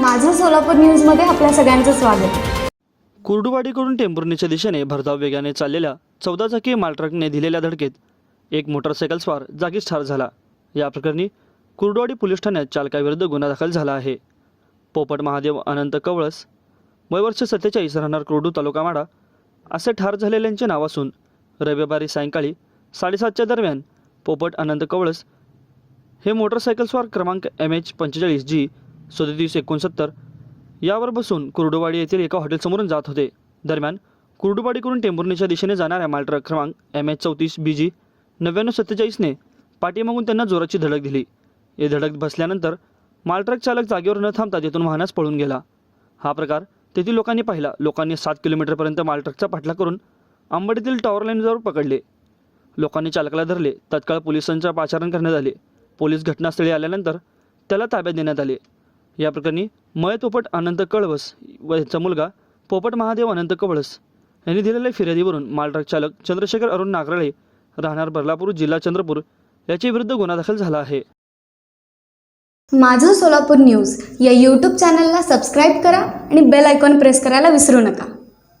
माझं सोलापूर न्यूजमध्ये आपल्या सगळ्यांचं स्वागत. कुर्डुवाडीकडून टेंभुर्णीच्या दिशेने भरधाव वेगाने चाललेल्या चौदा चाकी मालट्रकने दिलेल्या धडकेत एक मोटरसायकल स्वार जागीच ठार झाला. या प्रकरणी कुर्डुवाडी पोलीस ठाण्यात चालकाविरुद्ध गुन्हा दाखल झाला आहे. पोपट महादेव अनंत कवळस वयवर्ष सत्तेचाळीस राहणार कुर्डू तालुका माडा असे ठार झालेल्यांचे नाव असून रविवारी सायंकाळी साडेसातच्या दरम्यान पोपट अनंत कवळस हे मोटरसायकल स्वार क्रमांक एम एच पंचेचाळीस जी सदतीस एकोणसत्तर. यावर बसून कुर्डुवाडी येथील एका हॉटेलसमोरून जात होते. दरम्यान कुर्डुवाडीकडून टेंभुर्णीच्या दिशेने जाणाऱ्या मालट्रक क्रमांक एम एच चौतीस बी जी नव्याण्णव सत्तेचाळीसने पाठीमागून त्यांना जोराची धडक दिली. हे धडक बसल्यानंतर मालट्रक चालक जागेवर न थांबता तिथून वाहनास पळून गेला. हा प्रकार तेथील लोकांनी पाहिला. लोकांनी सात किलोमीटरपर्यंत मालट्रकचा पाठला करून आंबडीतील टॉवर लाईनजवळ पकडले. लोकांनी चालकाला धरले. तत्काळ पोलिसांच्या पाचारण करण्यात आले. पोलीस घटनास्थळी आल्यानंतर त्याला ताब्यात देण्यात आले. या प्रकरणी मय पोपट अनंत कळवस व याचा मुलगा पोपट महादेव अनंत कवळस यांनी दिलेल्या फिर्यादीवरून मालट्रक चालक चंद्रशेखर अरुण नागराळे राहणार बर्लापूर जिल्हा चंद्रपूर याच्या विरुद्ध गुन्हा दाखल झाला आहे. माझं सोलापूर न्यूज या यूट्यूब चॅनलला सबस्क्राईब करा आणि बेल आयकॉन प्रेस करायला विसरू नका.